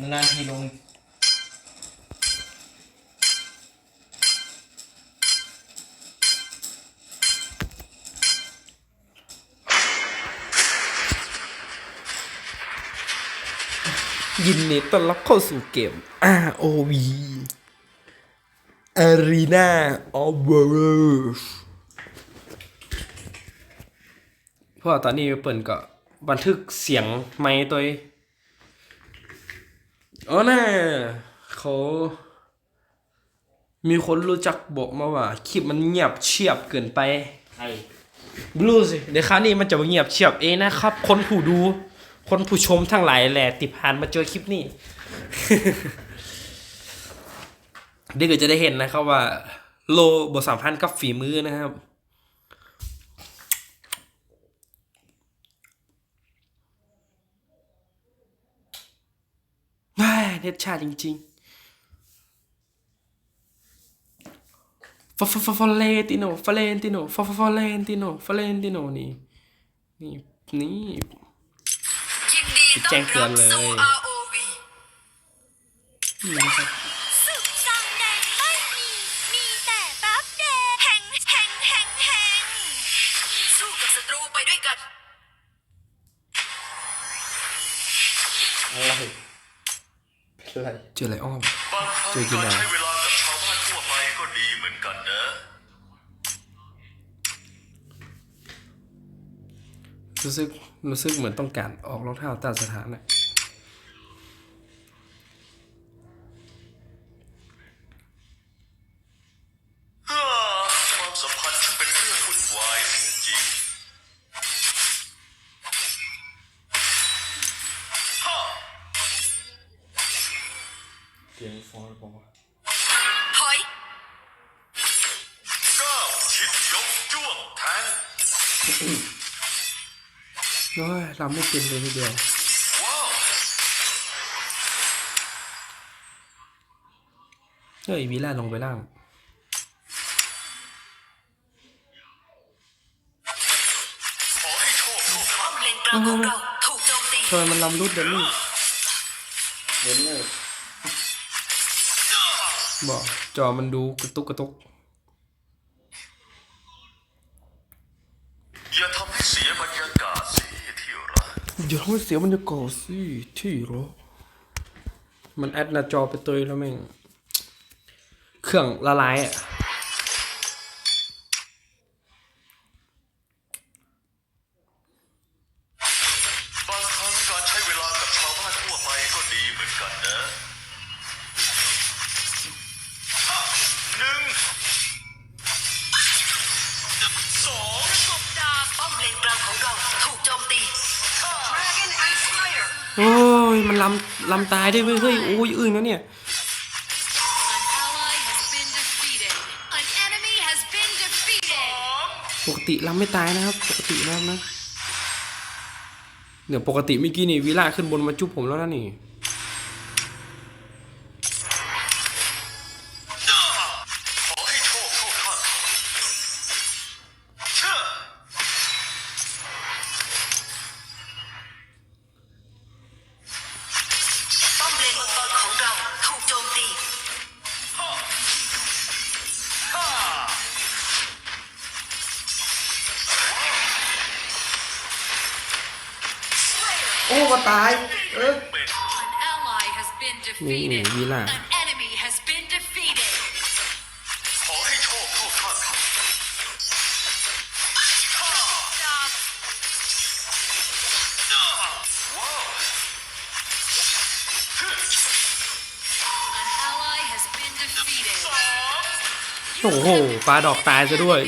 นานๆทีลงยินดีต้อนรับเข้าสู่เกม ROV Arena of Worlds เพราะตอนนี้เปิดก็บันทึกเสียงไม้ตัว องอ๋อน่ะเขามีคนรู้จักบอกมาว่าคลิปมันเงียบเชียบเกินไปไอ้บลูสิเดี๋ยวคราวนี้มันจะเงียบเชียบเองนะครับ คนผู้ดู คนผู้ชมทั้งหลายแหละติผ่านมาเจอคลิปนี้ เดี๋ยวก็จะได้เห็นนะครับว่า โลบทสัมพันธ์กับฝีมือนะครับ แม่ เด็ดชาติจริงๆฟอฟฟอฟอเลติโนฟาเลนติโนฟอฟฟอเลนติโนฟาเลนติโนนี่นี่นี่แจ้งเตือนเลยนี่นะครับสุขสันต์แดงไร ไปด้วยกันอะไรอะไรเจออะไรอ้อม บางครั้งเจอกินการอะไรใช้เวลากับชาวบ้านทั่วไปก็ดีเหมือนกันนะ รู้สึกรู้สึกเหมือนต้องการออกรองเท้าตามสถานะ โอ้ยเราไม่เป็นเลยทีเดียวว้าวเฮ้ยวีล่าลงไปล่างขอให้โชคลูกป้อมเลนกลางของเราถูกโจมตีทำไมมันลำรุดเดี๋ยวนี้เห็นเลยบอกจอมันดูกระตุกกระตุก อย่าทำให้เสียบรรยากาศสิที่รัก อย่าทำให้เสียบรรยากาศสิที่รอมันแอดหน้าจอไปเตยแล้วแม่ง เครื่องละลายอะ ลำลำตายด้วยเว้ยเฮ้ยโอ้ยอึ้งนะเนี่ย An ally has been defeated An enemy has been defeated ปกติลำไม่ตายนะครับ ปกตินะครับนะเดี๋ยวปกติเมื่อกี้นี่วิล่าขึ้นบนมาจุ๊บผมแล้วนะนี่ โอ้โหปลาดอกตายซะด้วย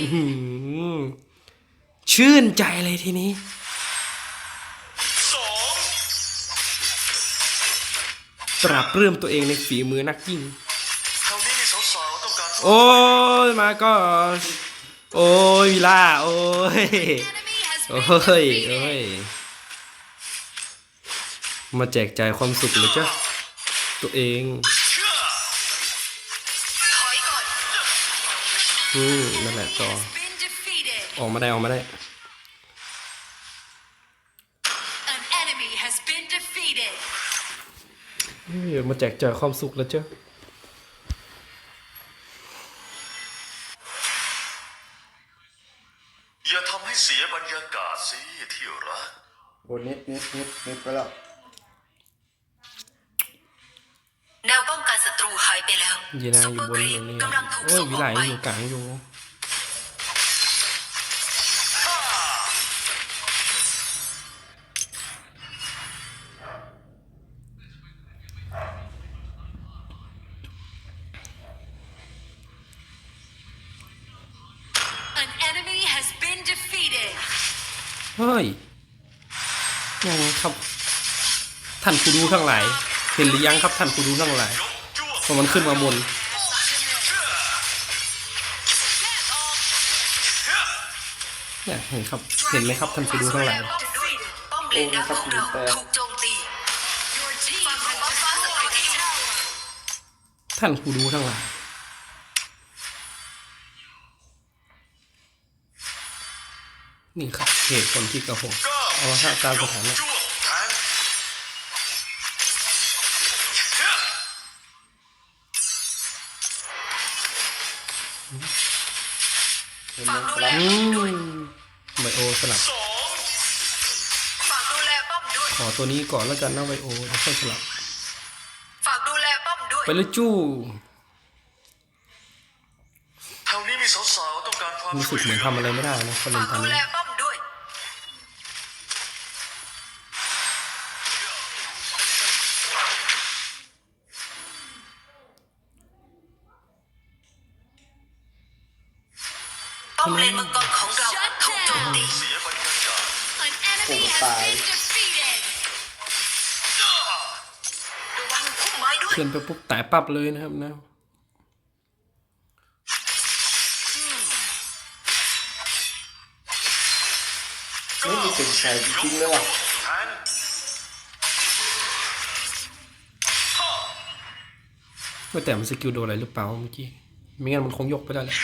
ชื่นใจเลยทีนี้สองปรับเรื่มตัวเองในฝีมือนักยิงแถวนี้มีสาวๆต้องโอ้ยมาก็โอ้ยวิล่าโอ้ยโอ้ยโอ้ยมาแจกจ่ายความสุขเลยจ้ะตัวเอง อืมนั่นแหละต่อ been defeated ออกมาได้ออกมาได้ An enemy has been defeated เฮ้ยมาแจกจ่ายความสุขแล้วเจ้าอย่าทำให้เสียบรรยากาศสิที่รักโอ้เน็ตเน็ตเน็ตเน็ตไปแล้ว แนวป้องกันศัตรูหา ยไปแล้วยีนาซุอปยู่เปอร์บนครีตรมงนี้กำลังถูกโอ้ยส่งวิอไลอกไปอยู่กลางอยู่ An enemy has been defeated เฮ้ย ยังครับ ท่านผู้ดูทั้งหลาย เห็นหรือยังครับท่านผู้ดูทั้งหลายยกจ้วง พอมันขึ้นมาบนเนี่ยเห็นครับ เห็นไหมครับท่านผู้ดูทั้งหลายป้อมเลนดาวของเราถูกโจมตี Your team has destroyed a tower ท่านผู้ดูทั้งหลายนี่ครับเหตุผลที่กระผมเก้าเอาละฮะตามสถานะ เห็นไหมฝากดูคแลรับอืมไบโอสลับสองฝากดูแลป้อมด้วย ขอตัวนี้ก่อนแล้วกันนะไบโอเดี๋ยวค่อยสลับ ฝากดูแลป้อมด้วย ไปเลยจู้แถวนี้มีสาวๆต้องการความรู้สึกเหมือนทำอะไรไม่ได้นะคนเล่ฝานกตอนดูนี้ enemy has been defeated ระวังพุ่มไม้ด้วยเพื่อนไปปุ๊บตายปั๊บเลยนะครับนะไม่มีเป็นใจจริงๆเลยว่ะแทงว่าแต่มันสกิลโดนอะไรหรือเปล่าเมื่อกี้ ไม่งั้นมันคงยกไปได้แหละ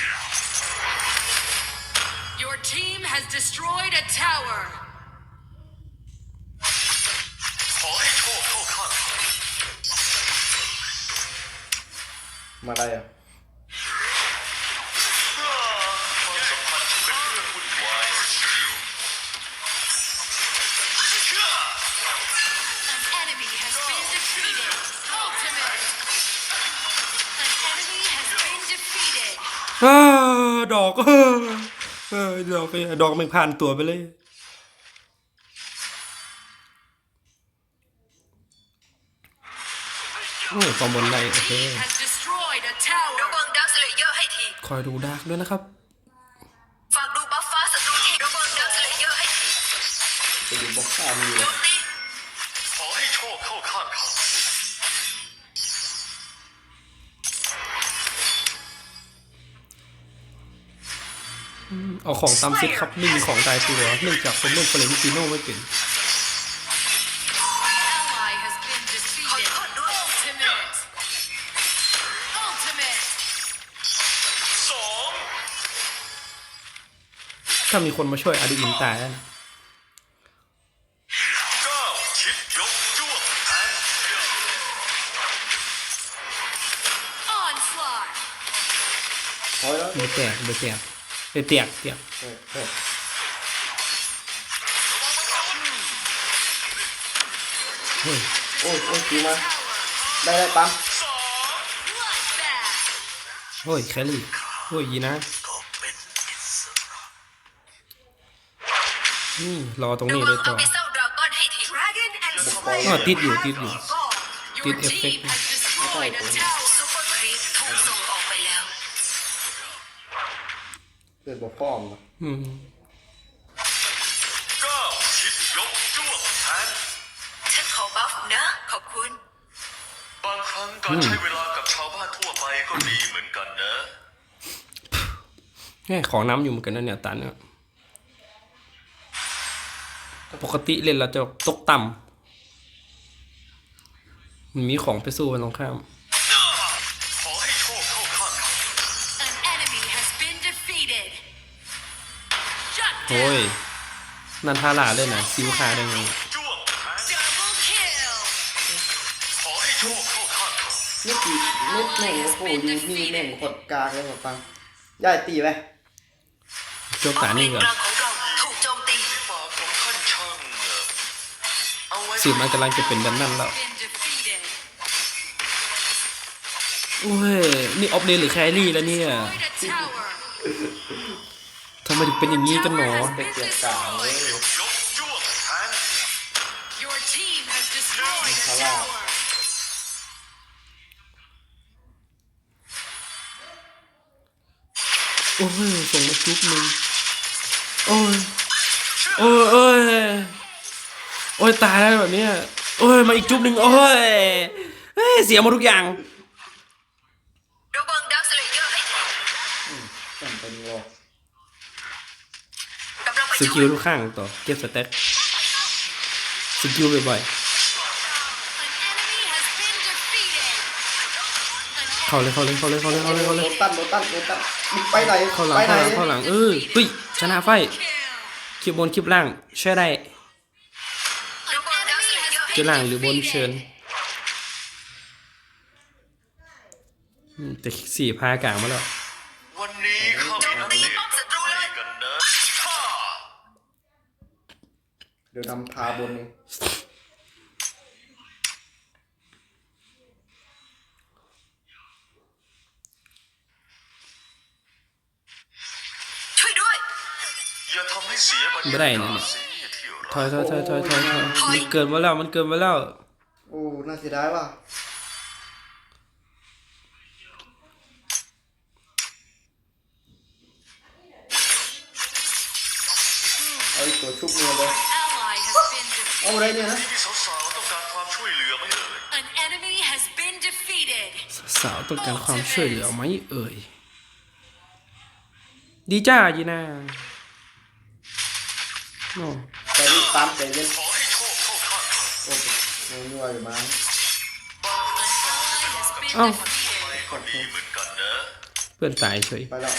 Ultimate An enemy has been defeated อ้าดอกเออดอกไปดอกไม่ผ่านตัวไปเลยโอ้ตอมบนในโอเค อยดูดาร์กด้วยนะครับฝากดูบัฟฟ้าศัตรูทีระวังดักสเลเยอร์ให้ทีไปดูบ็อกซ่ามีโจเลยมตีขอให้โชคเข้าข้างเขาเอาของตามเซตครับไม่มีของตายตัวเนื่องจากผมเล่นเฟรนติโน่ไม่เป็น ถ้ามีคนมาช่วยอดูอินตายแล้วนะเก้าชิดยวแทง Onslaught พอแล้วเบแตกเบแตกเบแตกเตียกเออเออเฮ้ยโอ้ยโอ้ยคิวมาได้ได้ปั๊มเฮ้ยแคลรี่เฮ้ยยีนะ ก็เป็นอิสระ นี่รอตรงระนี้วัเลงยอต่อบิเซลดราก้อนให้ที Dragon and อ๋อติดอยู่ติดอยู่ Your Did team effect. has destroyed a tower Super Creep ถูกส่งออกไปแล้วเกิดบอกป้อมอะอืมเก้าชิดยกจ้วงแทงฉันขอบัฟนะ ขอบคุณ บางครั้งการใช้เวลากับชาวบ้านทั่วไปก็ดีเหมือนกันนะแง่ของน้ำอยู่เหมือนกันนะเนี่ยตันเนี่ย ปกติเล่นเราจะตกต่ำมันมีของไปสู้มันตรงข้ามขอให้โชคเข้าข้างเขา An enemy has been defeated Shut โอ้ย down นันทาราเลยนะซิวคาได้ไงจ้วงแทง Double kill ขอให้โโชคเข้าข้างเขานี่กี่เม็ดแม่งโอ้โหดูนี่แม่งกดกลางเลยผมฟังย่ายตีไปโจกตานี่ก่อน เอ่อเอาไว้สืบมันกำลังจะเป็นดันนั่นแล้ว Been defeated โอ้ย นี่ออฟเลนหรือแครี่แล้วเนี่ย Destroyed a tower ทำไมถึงเป็นอย่างนี้กันหนอไปเกี่ยวกลางเลยยกจ้วงแทง Your team has destroyed a Hello. tower โอ้ยส่งมาจุ๊บหนึงโอ้ย โอ้ย โอ้ยโอ้ยตายแล้วแบบเนี้ยโอ้ยมาอีกจุ๊บหนึ่งโอ้ยเฮ้ยเสียหมดทุกอย่างระวังดักสเลเยอร์ให้ต้องเป็นวอลกำลังไปสช่กิวลยทุกข้างต่อเก็บสเต็กสกิลบ่อย An enemy has been defeated An ๆเข้าเลยเข้าเลยเข้าเลยเข้าเลยเข้าเลยเข้าเลโดยนตั้นโดนตั้นโดนตั้นมึงไปไหนเข้าหลังไปไหนเข้าหลังเข้าหลังเออเฮ้ยชนะไฟ kill คลิปบนคลิปล่างช่วยได้ An enemy has จะ been ล่างหรือบนเชิญ defeated อืมแต่สี่พากลางมาแล้ววันนี้ข้ามีนัดเดทกับใครกันนะฮ่าเดี๋ยวนำพาบนเองช่วยด้วยอย่าทำให้เสียบรรไม่ยาได้กานะศเนี่ยสิที่ ถรัอยกถอยถอยถอยถอยถอยมันเกินมาแล้วมันเกินมาแล้ว โอ้น่าเสียดายว่ะเอาอีกตัวชุบมือเลย Ally has been เอาอะไรเนี่ยนะที่สาวๆต้องการความช่วยเหลือไหมเอ่ย An enemy has been defeated สาวต้องการความช่วยเหลือไหมเอ่ยดีจ้ายีน่าโอ้ แต่นี่ตามใจเย็นขอให้โชคเข้าข้างเขาโอ้โหนัวอยู่มั้ง An ally has been เอ้า defeated ก็ดีเหมือนกันนะเพื่อนตายเฉยไปแล้ว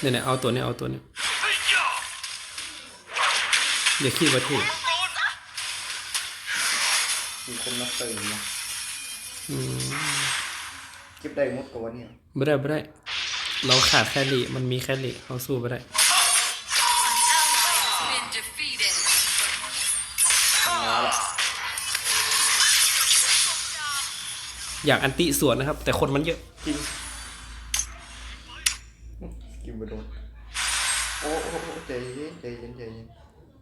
เนี่ยเนี่ยเอาตัวเนี้เอาตัวเนี้เฮ้ยย่าอย่าคิดว่าเท่มีคนมาเติมนะอืมเก็บได้หมดตัวเนี่ยไม่ได้ไม่ได้ เราขาดแคลรี่มันมีแคลรี่เขาสู้ไม่ได้ อยากอันติสวนนะครับ แต่คนมันเยอะ กินกินไปโดนโอ้โอ้โอ้ใจเย็นใจเย็นใจเย็น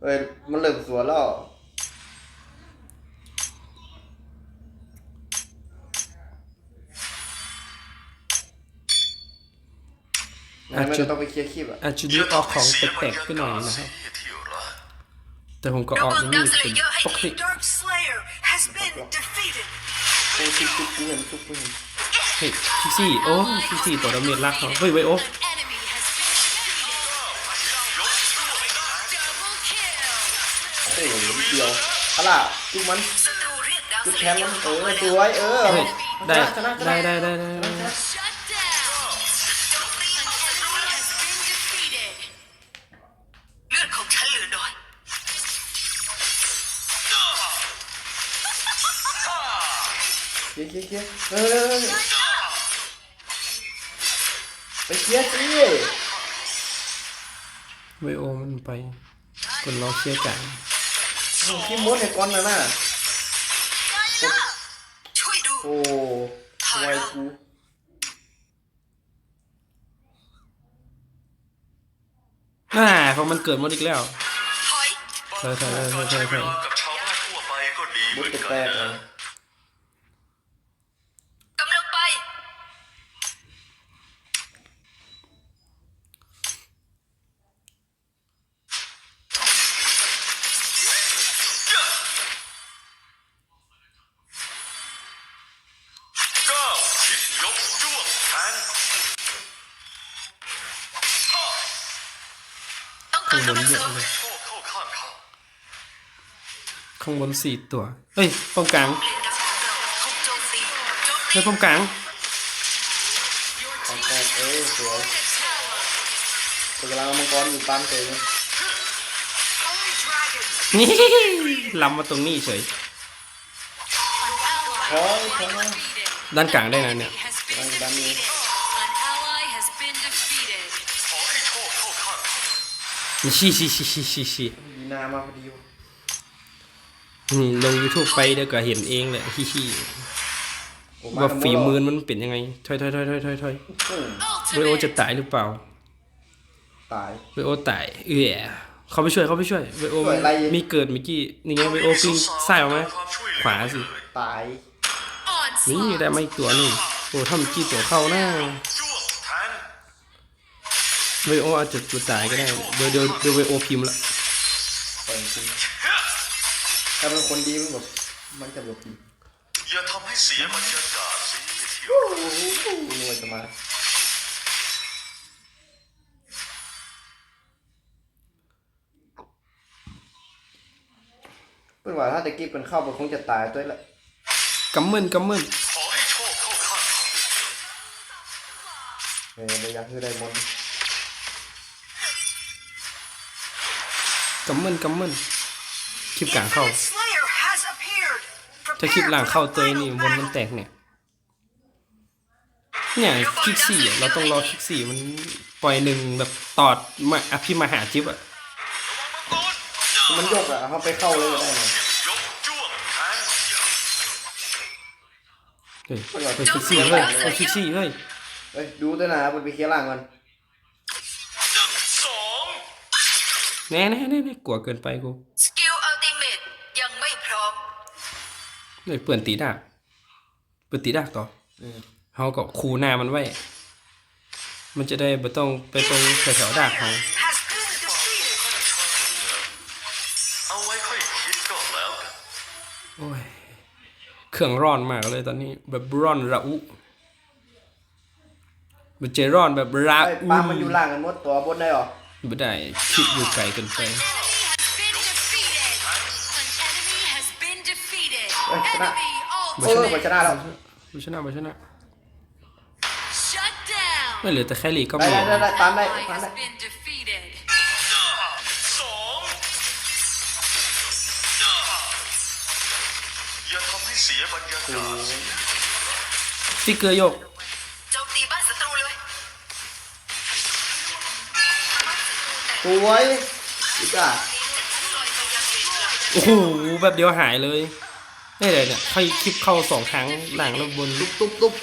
เอ้ยมันเริ่มสวนแล้วงั้นมันจะต้องไปเคลียร์คลิปอะอาจจะดูออกของแปลกๆไปหน่อยนะครับที่รักแต่ผมก็อระอกวัองย่างดันี้กสเลเป็นเยอร์ให้ปกติ โอ้ชิคชุบกูเห็นชุบกูเห็นเฮ้ยคิกซี่โอ้คิกซี่ตัวดาเมจรักเขาเฮ้ยไวโอ้โอ้เดียวอะล่ะจุบมันจูแทนเยมัอนเออสวยเออได้ได้ได้ได้ได้ ลียร์เคลียร์เคลียร์เออไปเคลียร์สิไวโอมันไปคนรอเคลียร์กันคิมมดเนี่ยก่อนนะน่ะโอ้ไวกูอ่าพราะมันเกิดมดอีกแล้วถอยใช่ใช่ใช่การใช่ใช้เวใช่ลากับชาวบ้านทั่วไปก็ดีเหมุมืดแตนกเลนะ ยกจ้วงแทงฮ่าต้องกาข้างรบนกำลังเยเสริอะมเลยโชคเข้าข้างข้าข้างบนสี่ตัวเฮ้ยป้อมกลางเรียนดักของเราถูกโจมตีโจมตีเฮ้ยป้อมกลาง Your ตอน team แตกเออสวย destroyed a tower ตัวกำลังเอามังกรอยู่ตามเตะเลย Holy Dragon นี่ลำมาตรงนี้เฉย An ถอยถอยด้านกลางได้นะเนี่ย ด้านด้านนี้ An ally has been defeated. ขอให้โชคเข้าข้างเขาชี้ชี้ชี้ชี้ชี้ชี้ดีนามาพอดีวะนี่ลง YouTube ไปเดี๋ยวก็เห็นเองแหละชี้ชี้โอ้ว่าทั้งหดฝีมือมันเป็นยังไงถอยถอยถอยถอยถอยถอยโอ้เวโอจะตายหรือเปล่า ตายเวโอตายเออเขาไปช่วยเขาไปช่วยเวโอช่วยอะไรมีเกิดเมื่อกี้นี่ไงเวโอปิ้งซ้ายออกไหมขวาสิ ตาย นี่ Onslaught. ได้มาอีกตัวหนึงโอ้ถ้าเมื่อกี้ตัวเข้าหน้าจ้วงแทงเวโออาจจะตัวตายก็ได้ เดี๋ยวเดี๋ยวเดี๋ยวเวโอพิมพ์ละเปิดจริงถ้าเป็นคนดีมันแบบมันจะแบบดีอย่าทำให้เสียบรรยากาศสิที่โอ้โหนวยจะมาเป็นว่าถ้าตะกี้เป็นเข้ามันคงจะตายตัวละกำมึนกำมึน เออไม่อยากให้ได้มนต์กำมึนกำมึนคลิปกลางเข้า Slayer has appeared. ถ้าคลิปหลังเข้าเตยนี่วนมันแตกเนี่ยเนี่ยคลิกสี่อะเราต้องรอคลิกสี่มันปล่อยหนึ่งแบบตอดมาอภิมหาจิ๊บอะมันยกอะเขาไปเข้าเลยก็ได้นะยกจ้วงแทงเฮ้ยเฮ้ยคลิกสี่เฮ้ยเฮ้ยคลิกสี่เฮ้ย เอ้ยดูด้วยนะมันไปเคลียร์ล่างก่อนสองแน่แน่แน่แน่กลัวเกินไปกู Skill ultimate ยังไม่พร้อมเฮ้ยเปื่อนตีดากเปื่อนตีดากต่ออืมเขาก็คูหน้ามันไว้ มันจะได้ไม่ต้องไปตรงแถวๆดากเขา Has been defeated. เอาไว้ค่อยคิดก็แล้วกัน โอ้ย เครื่องร้อนมากเลยตอนนี้ แบบร้อนระอุ มันจะร้อนแบบระไอ้อุปลามันอยู่ล่างกันหมดตัวบนได้หรอไม่ได้คิดอยู่ไกลเกินไป Enemy has been defeated. An enemy has been defeated. เอ้ยชนะ Enemy เออ ultimate. ไปชนะแล้วไม่ชนะไม่ชนะ Shut down. ไม่เหลือแต่แค่ลีกก็ได้มีได้ได้ตามได้ Ally ตาม has ได้ been defeated. สองอย่าทำให้เสียบรรยากาศสิฟิกเกอร์โยก สวยอีกอะโอ้โหแบบเดียวหายเลยนี่เลยเนี่ยค่อยคลิปเข้าสองครั้งหลังแล้วบนตุ๊บตุ๊บตุ๊บ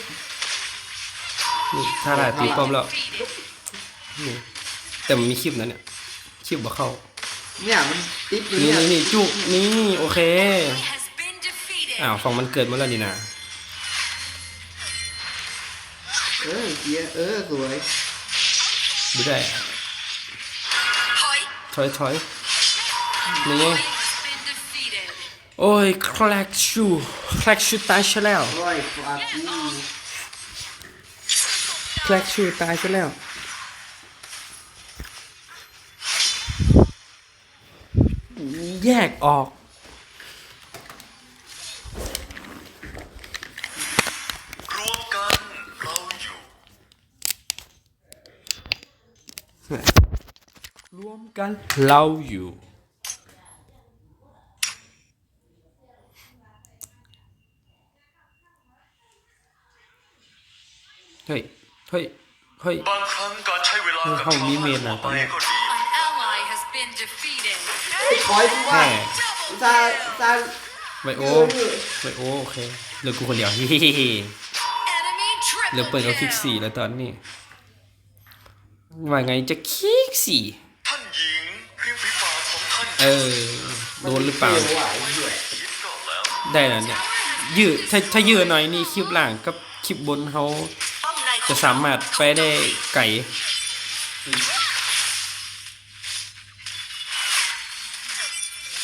นี่ถ้าได้ตีป้อมแล้วนี่แต่มันมีคลิปนะเนี่ยคลิปบ่เข้าเนี่ยมันติ๊บอยู่นี่เนี่ยนี่นี่จุนี่โอเค has been defeated. อ้าวฝั่งมันเกิดมาแล้วนี่นะเออเกียร์เออสวยดูได้ ถอยถอยนี่โอ้ยคลกชูคลกชูตายซะแล้วคลกชูตายซะแล้วแยกออก รวมกันเราอยู่ รวม กันเราอยู่ เฮ้ย เฮ้ย เฮ้ย บางครั้งการใช้เวลากับห้องนี้ชาวเมบ้านนทั่วอะตอนนี้ไปก็ดี An ally has been defeated. ถอยกูว่าแม่ซาซาไบโอไบโอโอเคเหลือกูคนเดียวเฮ้ Enemy เหลือ triple เปิดเอาคลิก kill. สี่แล้วตอนนี้ว่าไงจะคลิกสี่ เออโดนหรือเปล่าเกี่ยวไหวเหี้ยคิดก็แล้วได้แล้วเนี่ยยืดถ้าถ้ายืดหน่อยนี่คลิปล่างกับคลิปบนเขาป้อมในขจะองสามารถไปได้ไก่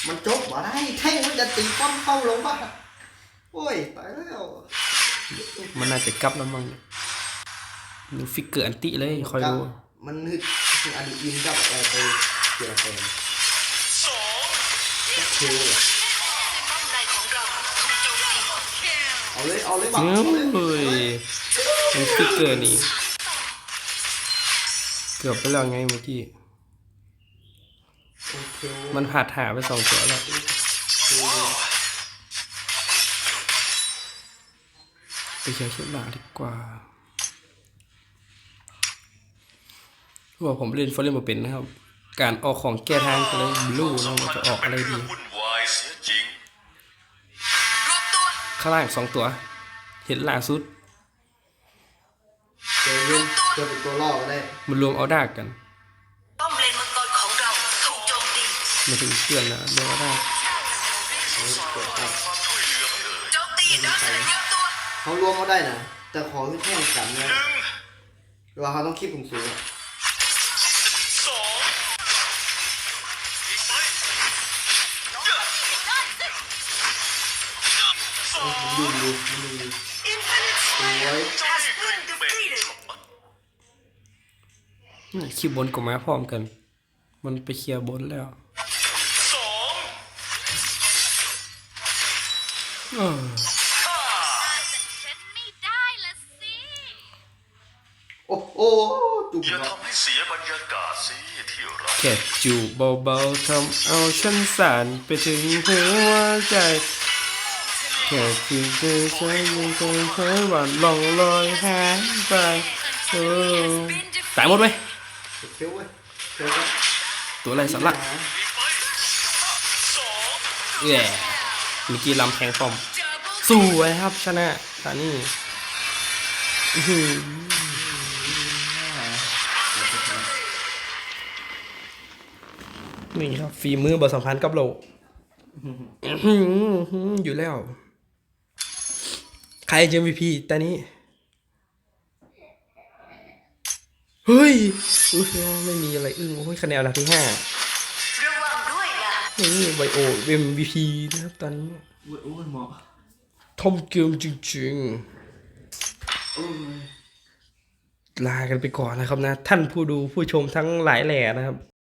มันจบมาได้แท่งมันจะตีป้อมเข้าลงป่ะโอ้ยตายแล้ว มันน่าจะกลับแล้วมั้งเนี่ยดูฟิกเกอร์อันติเลยคอยดู มันฮึดคืออดีตอินกับอะไรไปเกี่ยวกับสอง เชื่อป้อมในของเอาเลยเอาเลยบักเฮ้เอาเลยยมันฟิกเกอร์นี่เกือบไปแล้วไงเมื่อกี้ มันผ่าดหาไปสองตัวแล้วเคลียชุดหลังดีกว่าเพราะว่าผมเล่นฟอร์เรนมาเป็นนะครับ การออกของแก้ทางก็เลยบลูนะว่าจะออกอะไรดีวุ่นวายเสียจริงรวมตัวข้างล่างสองตัว เห็นล่าสุดเจอยิงเจอเป็นตัวล่อก็ได้มันรวมเอาดากกันป้อมเลนมังกรของเราถูกโจมตีมาถึงเพื่อนนะรวมเอาดากความช่วยเหลือไม่เอ่ยโจมตีดักเตรียมตัวเขารวมเขาได้นะแต่ขอขึ้นแท่งกันนะหนึ่งหรือว่าเขาต้องคีบสูงสูงๆ ดูดูดูดู Infinite โอ้ยเจ้านี่กลิ่นเหม็นนี่คิวบนกับมาพร้อมกัน มันไปเคลียร์บนแล้วสองเออฉันไม่ได้ละสิโอ้โหจุกอย่าเนาะทำให้เสียบรรยากาศสิที่รักแค่จูบเบาๆทำเอาฉันสั่นไปถึงหัวใจ แค่เพียงเธอใช้ยังคงเคยหวานล่องลอยหายไปเออตายหมดไหมเคี้ยวเว้ยเคี้ยวเว้ยตัวอะไรสันหลักอีกไปสองแย่เมื่อกี้ลำแทงป้อมสวยครับชนะตานี่อื้อหือนี่ครับฝีมือบทสัมพันธ์กับโลกอื้อหืออยู่แล้ว ใครจะ MVP ตอนนี้ เฮ้ยอุ้ยไม่มีอะไรอึ้งโอ้ยคะแนนอันดับที่ห้าระวังด้วยล่ะนี่ไบโอ MVP นะครับตอนนี้โอ้ยโอ้ยหมอทำเกมจริงๆลากันไปก่อนนะครับนะ ท่านผู้ดูผู้ชมทั้งหลายแหล่นะครับ